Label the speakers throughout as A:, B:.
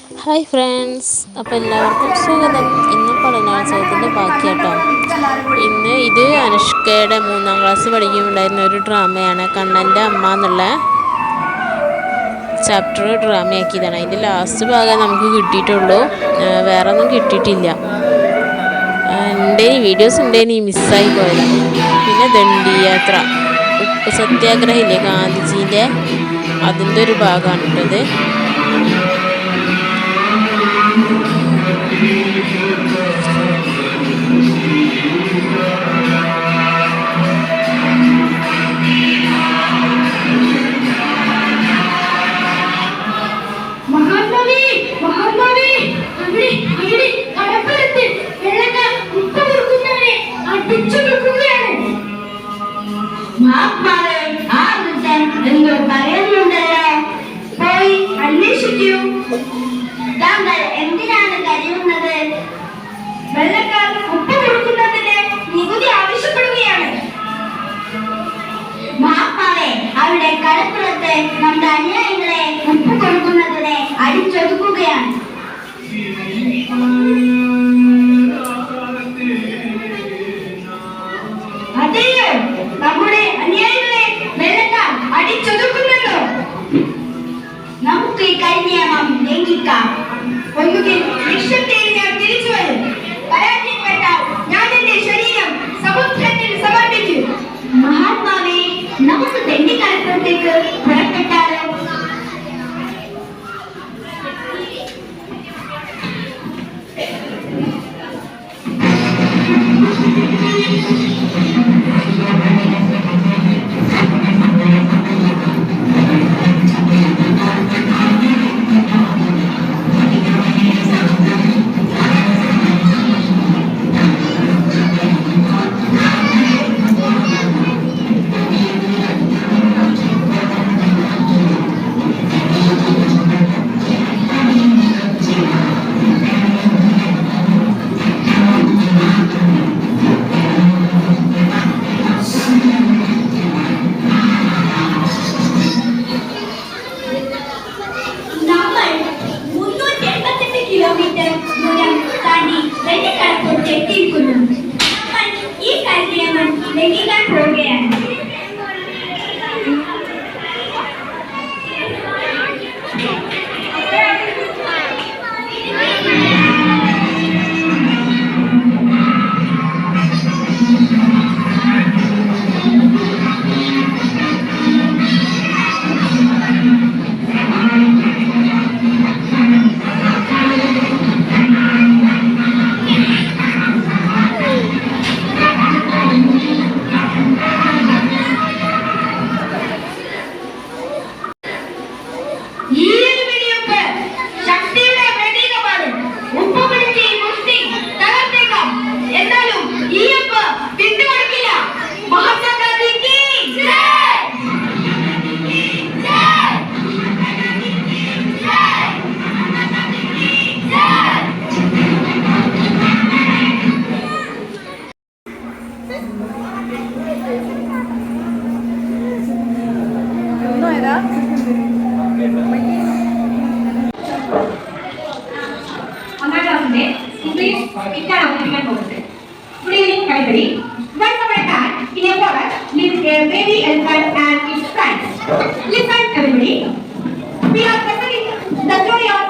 A: Hi friends അപ്പോൾ എല്ലാവർക്കും സ്വാഗതം. ഇന്ന് പഠനോത്സവത്തിന്റെ ബാക്കി കേട്ടോ ഇന്ന് ഇത് അനുഷ്കയുടെ മൂന്നാം ക്ലാസ് പഠിക്കുന്നുണ്ടായിരുന്ന ഒരു ഡ്രാമയാണ്. കണ്ണന്റെ അമ്മ എന്നുള്ള ചാപ്റ്റർ ഡ്രാമയാക്കിയതാണ്. അതിന്റെ ലാസ്റ്റ് ഭാഗം നമുക്ക് കിട്ടിയിട്ടുള്ളൂ. വേറെ ഒന്നും കിട്ടിയിട്ടില്ല. ഉണ്ടേനി വീഡിയോസ് ഉണ്ടേനി മിസ്സായി പോയത്. പിന്നെ ദണ്ഡിയാത്ര. ഉപ്പ് സത്യാഗ്രഹമില്ലേ ഗാന്ധിജീന്റെ അതിന്റെ ഒരു ഭാഗമാണ്
B: കേട്ടത് Namaste. nhé. Yeah.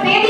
B: பேதி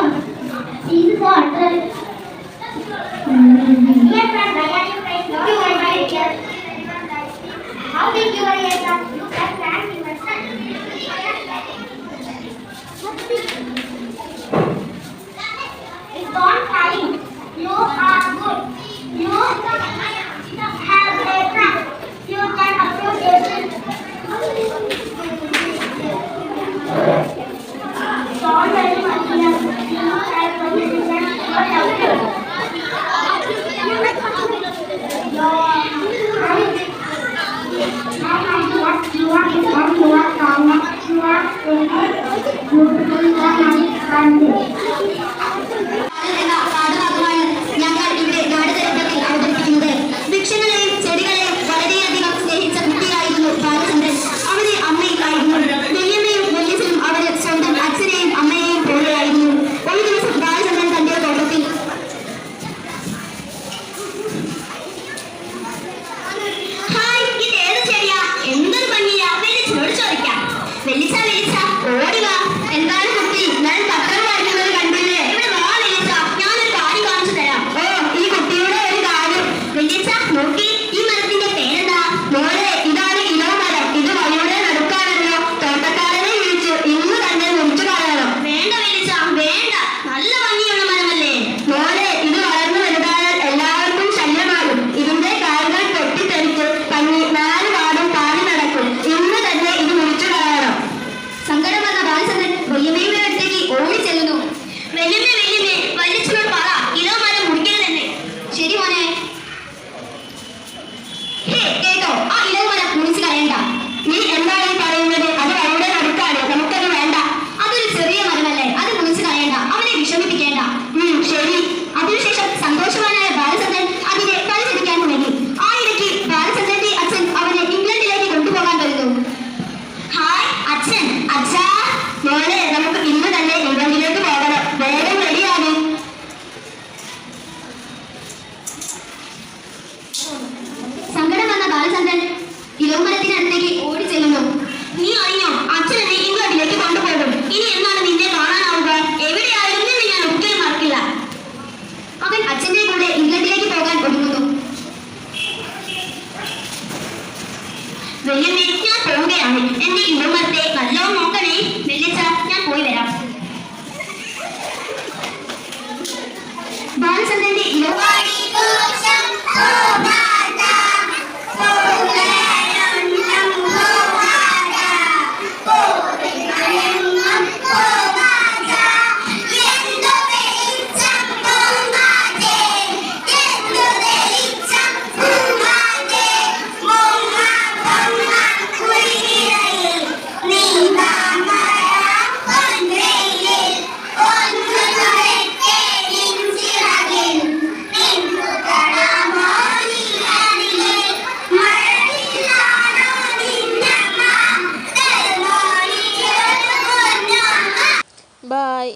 B: വെല്ലുവിളി ഞാൻ പോവുകയാണ്
C: എന്റെ കുടുംബത്തെ കല്ലോ നോക്കണേ വെല്ലിച്ച ഞാൻ പോയി വരാം. ബാലചന്ദ്രന്റെ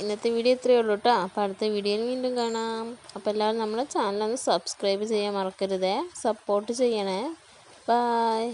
A: ഇന്നത്തെ വീഡിയോ ഇത്രയേ ഉള്ളൂ കേട്ടോ അപ്പോൾ അടുത്ത വീഡിയോയിൽ വീണ്ടും കാണാം. അപ്പോൾ എല്ലാവരും നമ്മുടെ ചാനലൊന്ന് സബ്സ്ക്രൈബ് ചെയ്യാൻ മറക്കരുതേ. സപ്പോർട്ട് ചെയ്യണേ. ബായ്